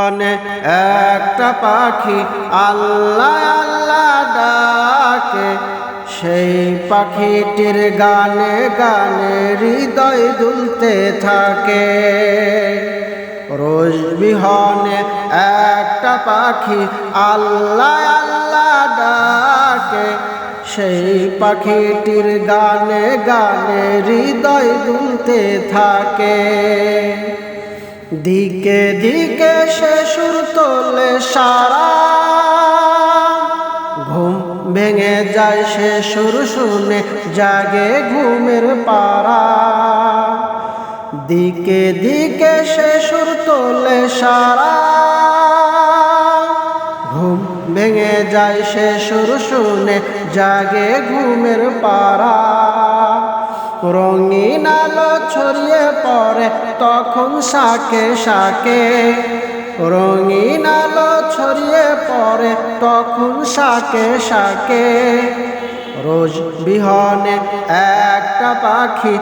একটা পাখি আল্লাহ আল্লাহ ডাকে। সেই পাখিটির গানে গানে হৃদয় দুলতে থাকে। রোজ বিহনে একটা পাখি আল্লাহ আল্লাহ ডাকে। সেই পাখিটির গানে গানে হৃদয় দুলতে থাকে। দিকে দিকে সে সুর তোলে সারা। ঘুম ভেঙে যায় সে সুর শুনে, জাগে ঘুমের পাড়া। দিকে দিকে সে সুর তোলে সারা। ঘুম ভেঙে যায় সে সুর শুনে, জাগে ঘুমের পাড়া। রঙিন আলো ছড়িয়ে পড়ে তখন শাকে শাকে রঙিন আলো ছড়িয়ে পড়ে। তখন শাকে শাকে রোজ বিহনে একটা পাখি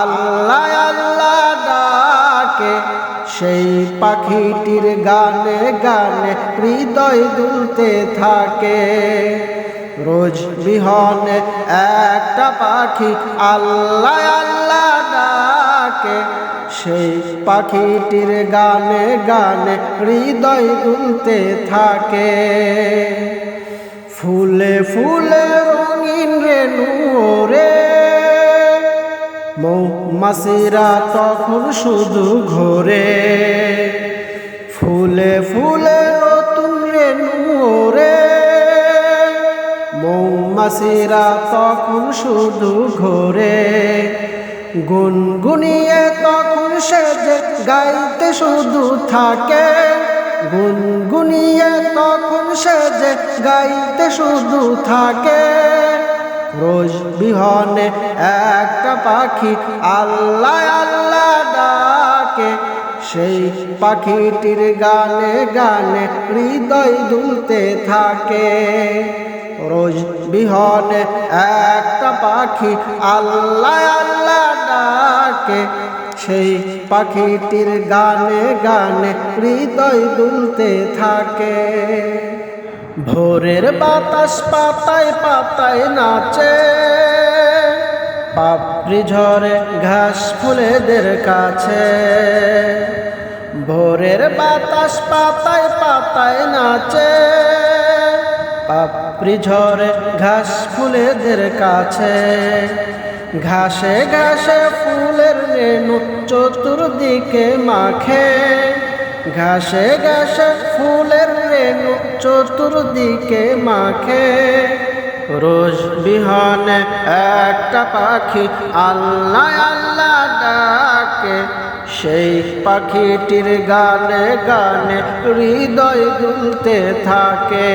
আল্লাহ আল্লাহ ডাকে। সেই পাখিটির গানে গানে হৃদয় দুলতে থাকে। রোজ বিহনে একটা পাখি আল্লাহ আল্লাহ ডাকে সেই পাখিটির গানে গানে হৃদয় দুলতে থাকে। ফুলে ফুলে রঙিন রেণু রে মৌমাসিরা তখন শুধু ঘোরে। ফুলে ফুলে নতুন রেণু রে মৌমাসিরা তখন শুধু ঘোরে। গুনগুনিয়ে তখন সে যে গাইতে শুধু থাকে। গুনগুনিয়ে তখন সে যে গাইতে শুধু থাকে। রোজ বিহনে একটা পাখি আল্লাহ আল্লাহ ডাকে। সেই পাখিটির গানে গানে হৃদয় দুলতে থাকে। রোজ বিহনে একটা পাখি আল্লাহ ডাকে, সেই পাখিটির গানে গানে হৃদয় দুলতে থাকে। ভোরের বাতাস পাতায় পাতায় নাচে, পাপড়ি ঝরে ঘাস ফুলেদের কাছে। ভোরের বাতাস পাতায় পাতায় নাচে, পাপড়ি ঝরে ঘাস ফুলেদের কাছে। ঘাসে ঘাসে ফুলের রেণু চতুর্দিকে মাখে। ঘাসে ঘাসে ফুলের রেণু চতুর্দিকে মাখে। রোজ বিহনে একটা পাখি আল্লাহ আল্লাহ ডাকে। সেই পাখিটির গানে গানে হৃদয় দুলতে থাকে।